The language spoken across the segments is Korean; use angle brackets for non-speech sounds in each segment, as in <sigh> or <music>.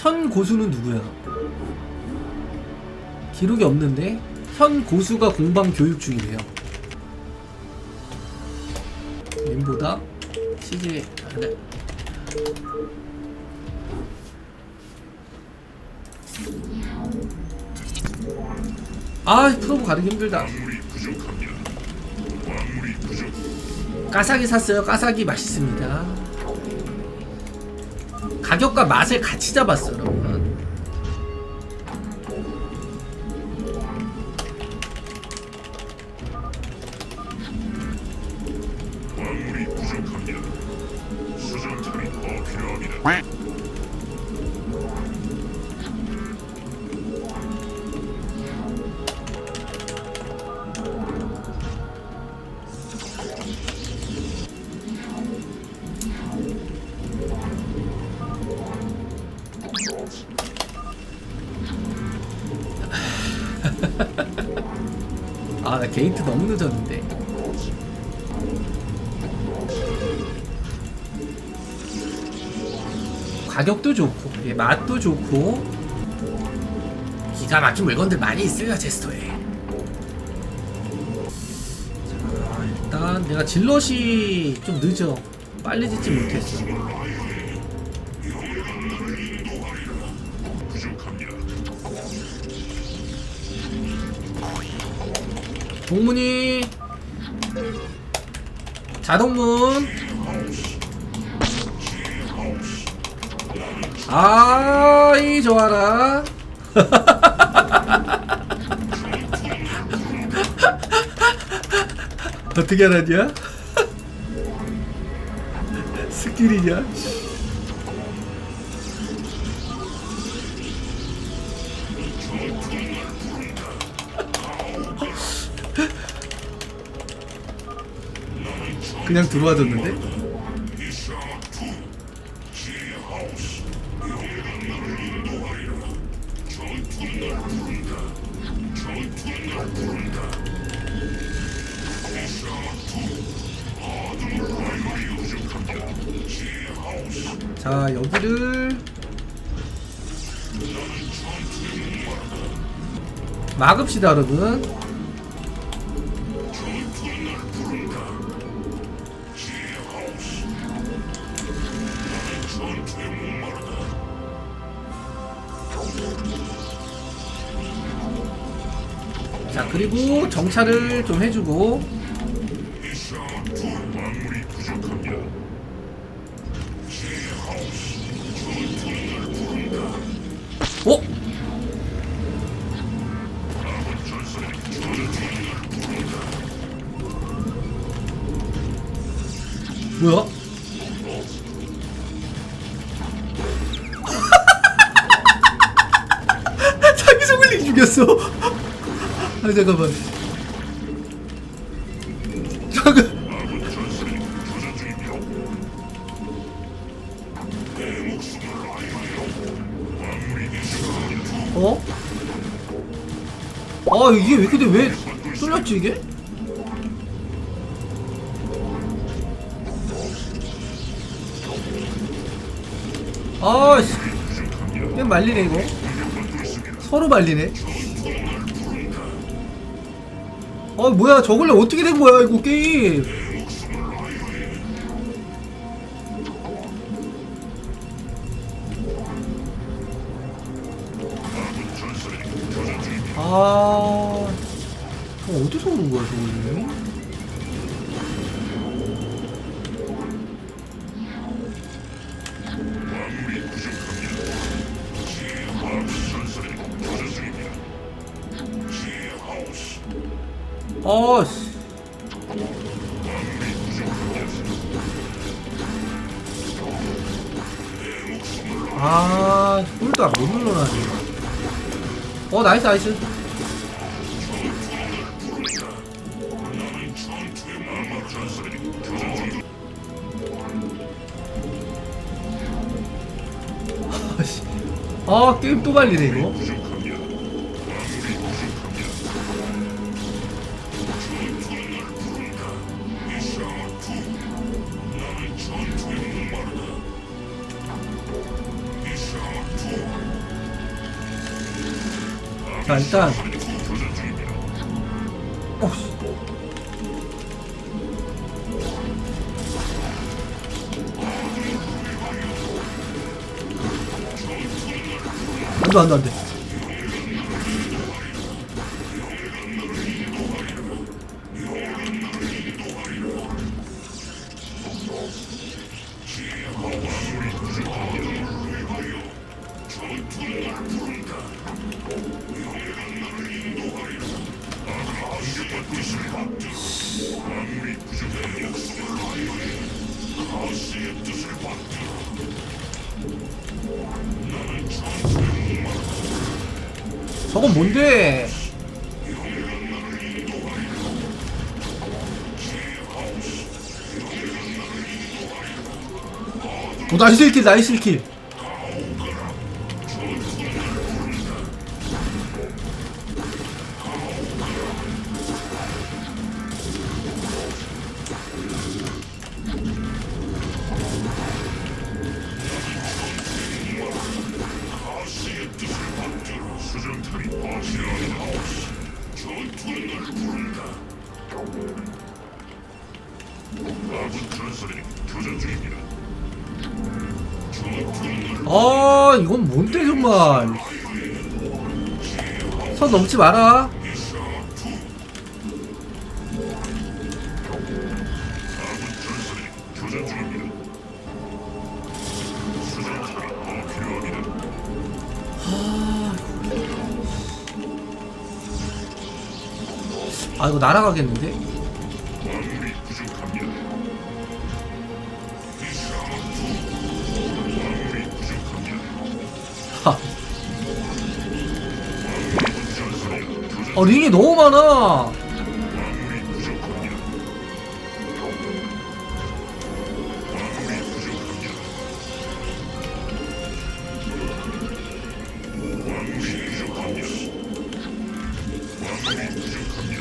현 고수는 누구야? 기록이 없는데 현 고수가 공방 교육 중이래요. 님보다 CJ 아, 네. 아 프로브 가르기 힘들다. 까사기 샀어요. 까사기 맛있습니다. 가격과 맛을 같이 잡았어, 여러분. 게이트 너무 늦었는데. 가격도 좋고, 예, 맛도 좋고, 기가 막힌 물건들 많이 있어요, 제 스토어에. 자, 일단 내가 질럿이 좀 늦어. 빨리 짓지 못했어. 동문이 자동문 아이 좋아라 <laughs> 어떻게 알았냐? <laughs> 스킬이냐? 그냥 들어와줬는데? 자 여기를 막읍시다 여러분 자 그리고 정찰을 좀 해주고 아씨. 꽤 말리네 이거. 서로 말리네. 아 뭐야 저걸로 어떻게 된 거야 이거 게임? 아. 저거 어디서 오는 거야 저거 어 나이스 나이스. <laughs> 아씨. 아 게임 또 말리네 이거 일단 어, 씨. 안돼 안돼 안돼 저건 뭔데? 오 나이스 킬 나이스 킬 아 이건 뭔데 정말 선 넘지 마라. 아 이거 날아가겠는데 물이 부족합니다.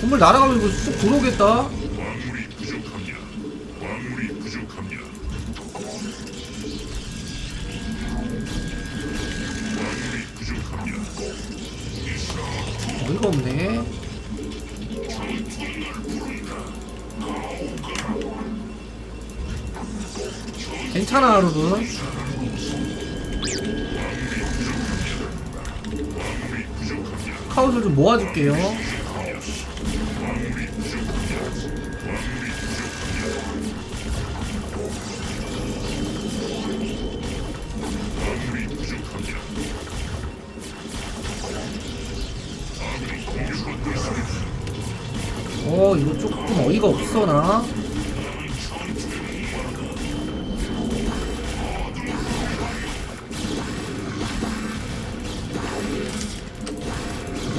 건물 날아가면 이거 쑥 들어오겠다 좀 모아줄게요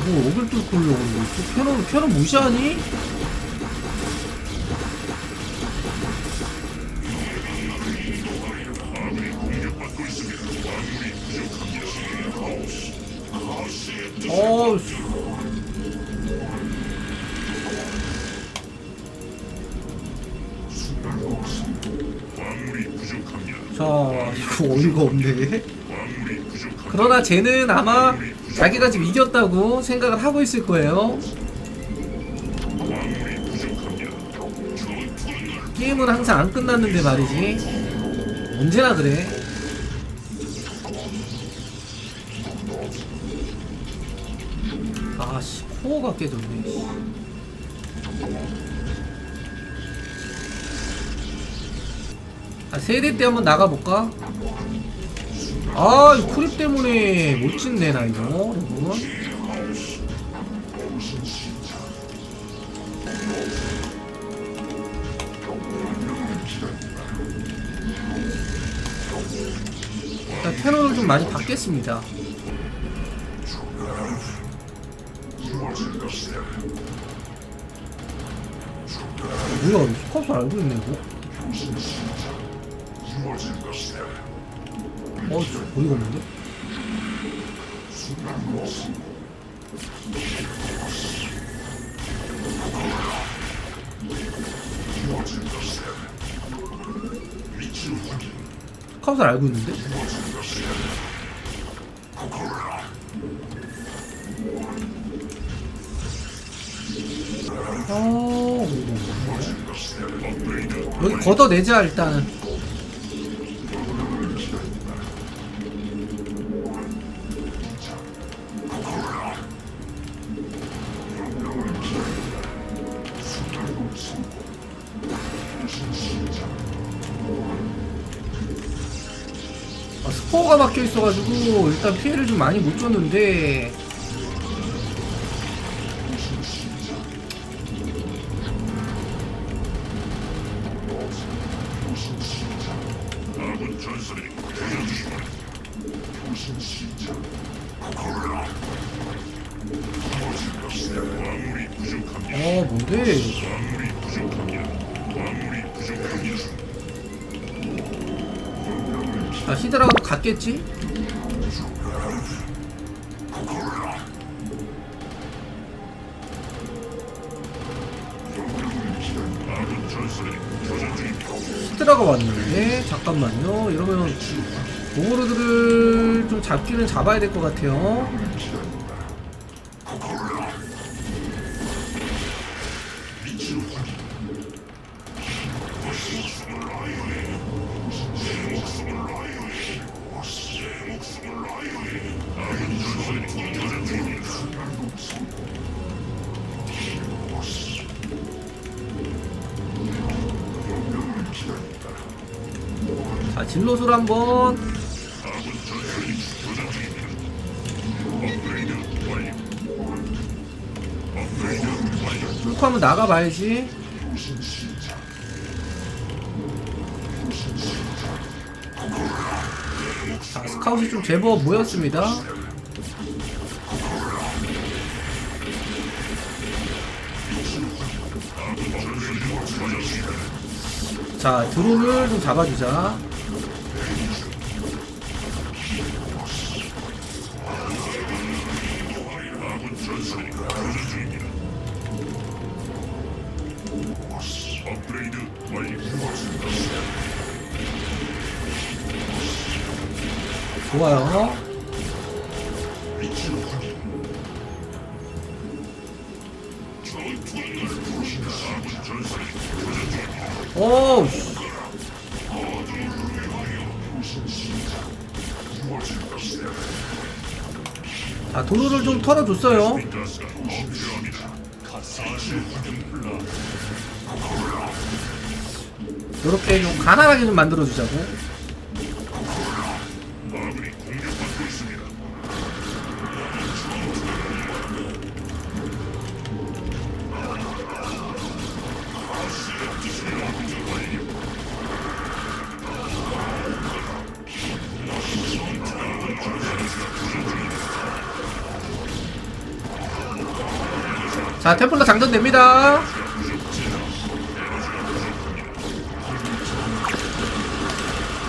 이거 어글 뚫고 올려고 또 캐논 캐논 무시하니? 부족합니다. 자 이거 어이가 없네. 그러나 쟤는 아마 자기가 지금 이겼다고 생각을 하고 있을 거예요 게임은 항상 안 끝났는데 말이지 언제나 그래 아씨 코어가 깨졌네 씨. 아 세대 때 한번 나가볼까? 아이 크립 때문에 못 찍네 나 이거 여러분 일단 캐논을 좀 많이 받겠습니다. 뭐야 스카우스 알고 있네 이거 어, 어디 갔는데? 카운터 알고 있는데? 아, 여기 걷어내자 일단은. 일단 피해를 좀 많이 못 줬는데. 어 뭔데. 자 히드라도 갔겠지? 히드라가 왔는데 잠깐만요. 이러면 오버로드를 좀 잡기는 잡아야 될 것 같아요 뚫고 한번 나가봐야지. 자 스카웃이 좀 제법 모였습니다. 자 드론을 좀 잡아주자 좋아요 씨. 자 도로를 좀 털어줬어요. 이렇게 좀 가난하게 좀 만들어주자고 장전됩니다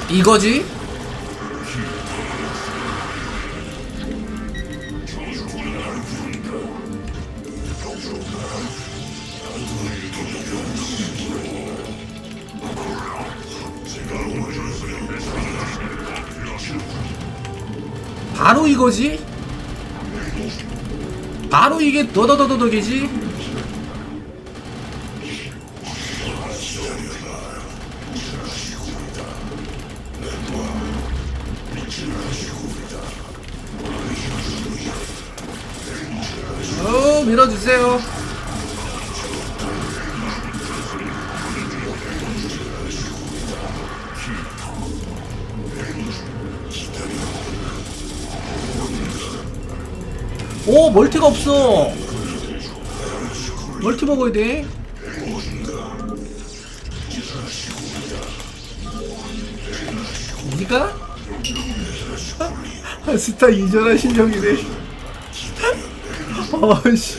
이거지? 바로 이거지? 바로 이게 너더더더더기지? 없어. 멀티 먹어야 돼? 니가? 아, 스타 이전한 실력이네. 아씨.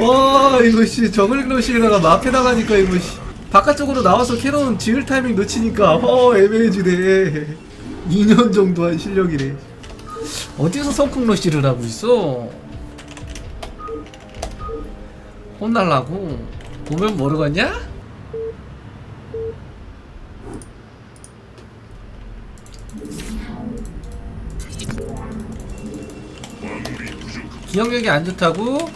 와 이거 씨 정글로시에다가 마페 나가니까 이거 씨. 바깥쪽으로 나와서 캐논 지을 타이밍 놓치니까 어 애매해지네. 2년 정도 한 실력이래 어디서 성큼 러시를 하고 있어 혼날라고? 보면 모르겠냐? 기억력이 안 좋다고?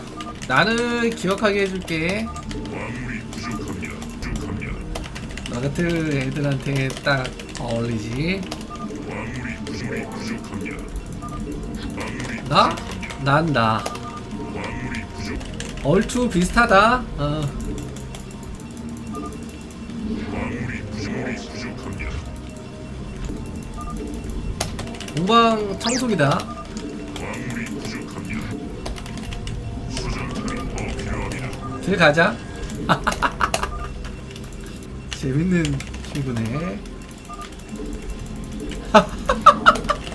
나는 기억하게 해줄게. 너 같은 애들한테 딱 어울리지. 나? 난 나. 얼추 비슷하다. 어. 공방 청소기다. 들 가자. <laughs> 재밌는 친구네.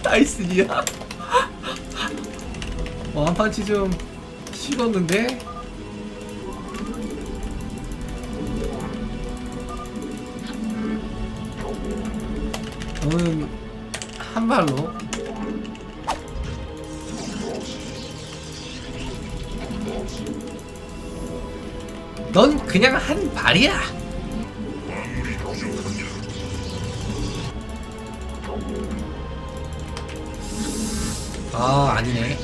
나이스야. 어, 한판치 좀 식었는데? 저는 한 발로. 넌 그냥 한 발이야. 아 아니네.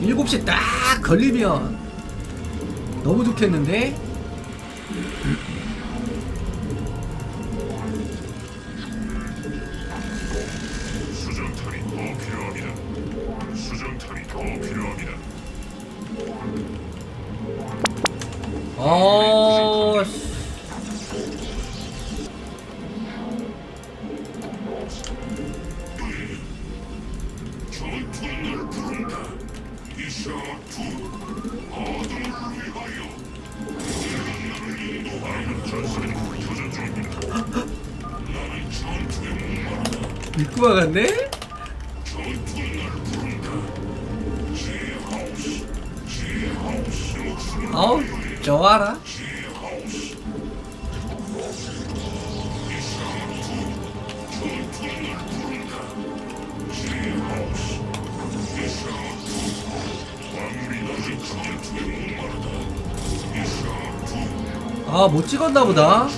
7시 딱 걸리면 너무 좋겠는데? 아, 못 찍었나 보다.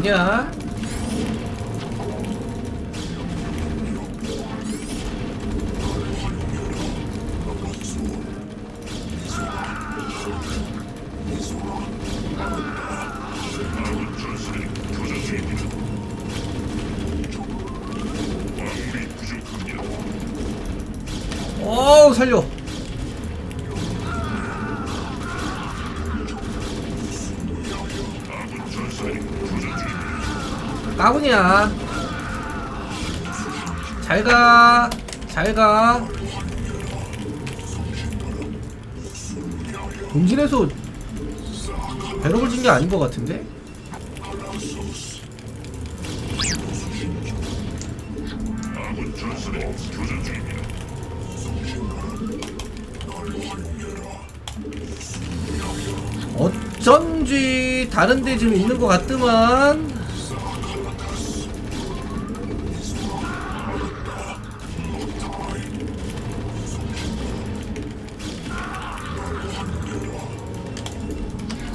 뭐냐? 어우 살려 바구니야. 잘가. 잘가. 본진에서 배럭을 진 게 아닌 것 같은데? 어쩐지 다른 데 지금 있는 것 같더만.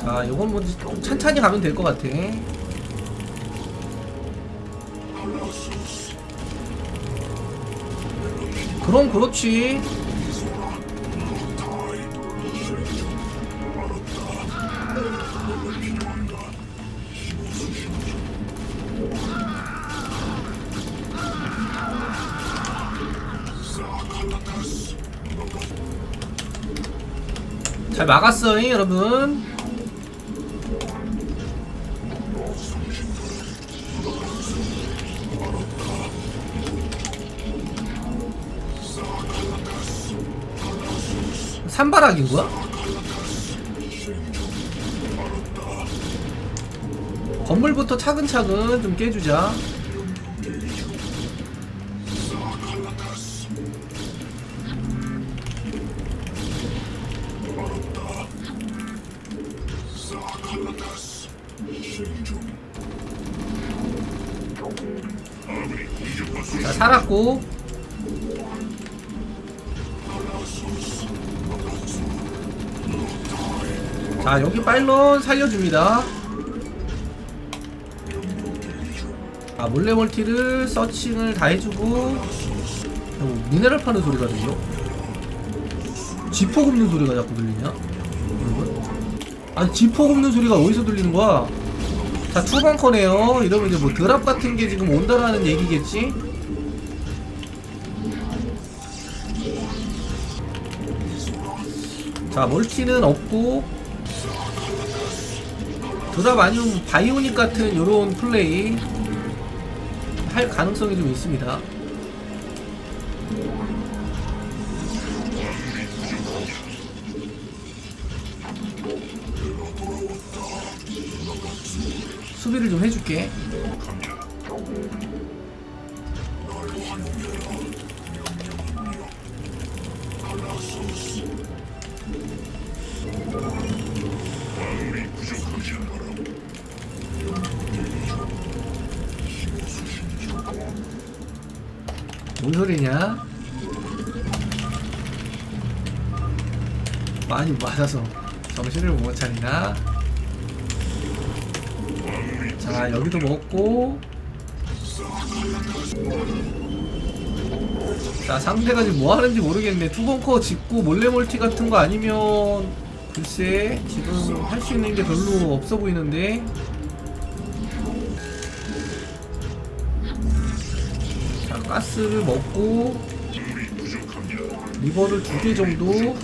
아 요건 뭐 천천히 가면 될 것 같아. 그럼 그렇지. 잘 막았어요 여러분. 산바락인 거야? 건물부터 차근차근 좀 깨주자. 자, 살았고. 자, 여기 파일럿 살려줍니다. 아, 몰래 멀티를 서칭을 다 해주고. 어, 미네랄 파는 소리가 들려? 지포 굽는 소리가 자꾸 들리냐? 여러분? 아니, 지포 굽는 소리가 어디서 들리는 거야? 자, 투벙커네요. 이러면 이제 뭐 드랍 같은 게 지금 온다라는 얘기겠지? 자, 멀티는 없고 드랍 아니면 바이오닉 같은 요런 플레이 할 가능성이 좀 있습니다. 수비를 좀 해줄게. 뭔 소리냐? 많이 맞아서 정신을 못 차리나? 자 여기도 먹고 자 상대가 지금 뭐 하는지 모르겠네 투벙커 짓고 몰래 멀티 같은 거 아니면 글쎄 지금 할 수 있는 게 별로 없어 보이는데 가스를 먹고 리버를 두 개 정도.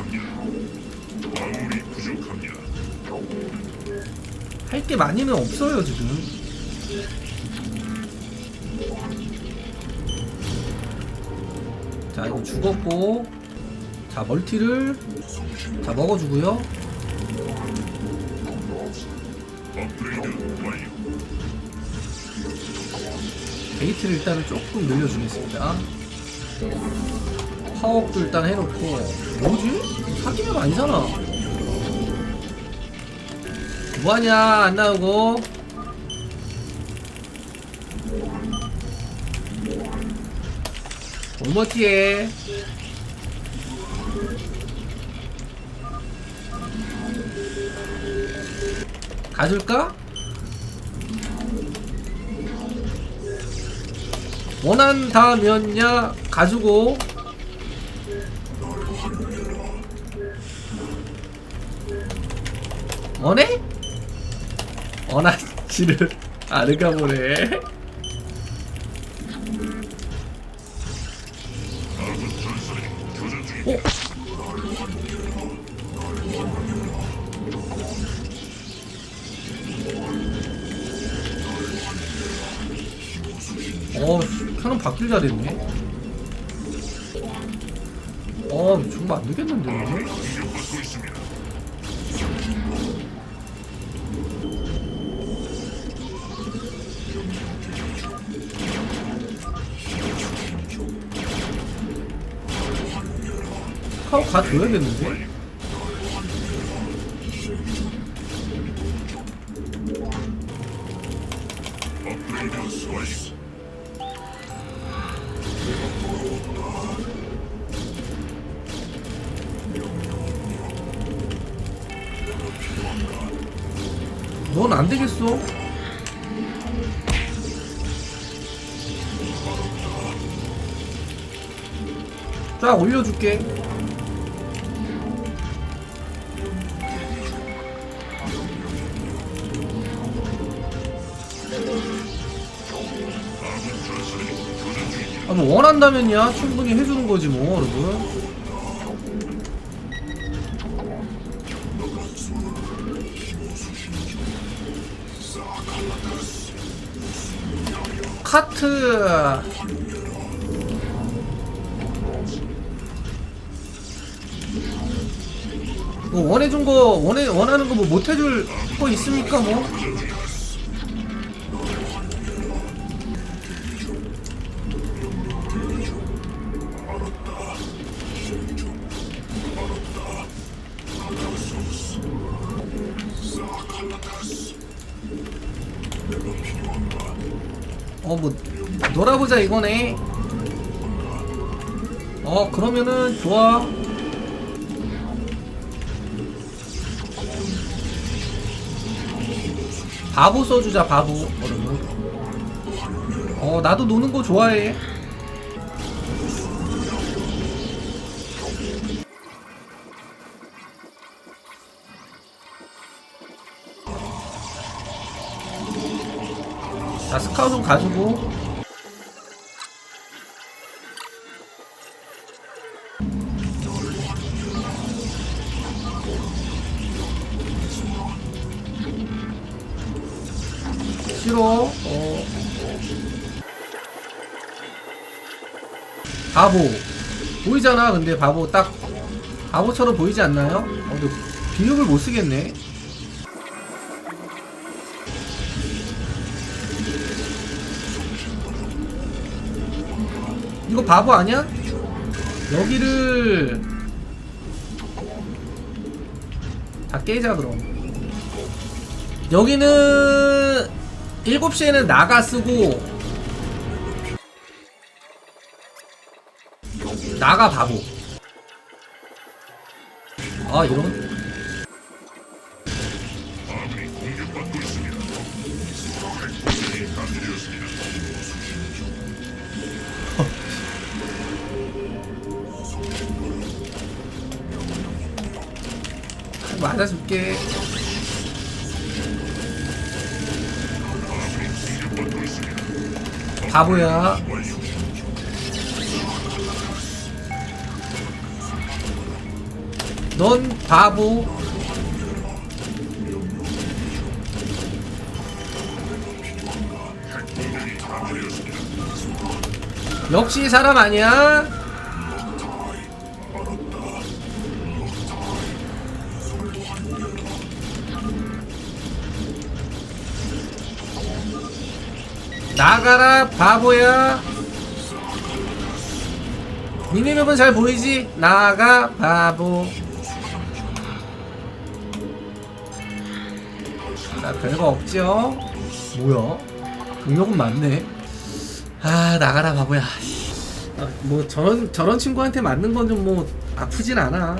할 게 많이는 없어요 지금. 자 이거 죽었고. 자 멀티를 자 먹어주고요 게이트를 일단은 조금 늘려주겠습니다. 파워업도 일단 해놓고. 뭐지? 사기면 아니잖아. 뭐하냐? 안 나오고. 올머티에 가줄까? 원한다면야 가지고. 원해? 원하지를 <laughs> 않을까 보네 카우 가줘야겠는데? 넌 안 되겠어. 쫙 올려줄게 한다면야 충분히 해주는 거지 뭐 여러분. 카트. 뭐 원해준 거 원해 원하는 거 뭐 못해줄 거 있습니까 뭐 놀아보자 이거네 어 그러면은 좋아. 바보 써주자 바보. 여러분 어 나도 노는 거 좋아해. 자 스카웃은 가지고 바보 보이잖아 근데 바보 딱 바보처럼 보이지 않나요? 어, 근데 비읍을 못 쓰겠네 이거 바보 아니야? 여기를 다 깨자 그럼 여기는 7시에는 나가 쓰고 나가 바보. 아 이런? <laughs> 맞아줄게. 바보야 넌 바보 역시 사람 아니야? 나가라 바보야 미니맵은 잘 보이지? 나가 바보 나 별거 없죠? 뭐야? 능력은 많네 아 나가라 바보야 아, 뭐 저런 저런 친구한테 맞는 건 좀 뭐 아프진 않아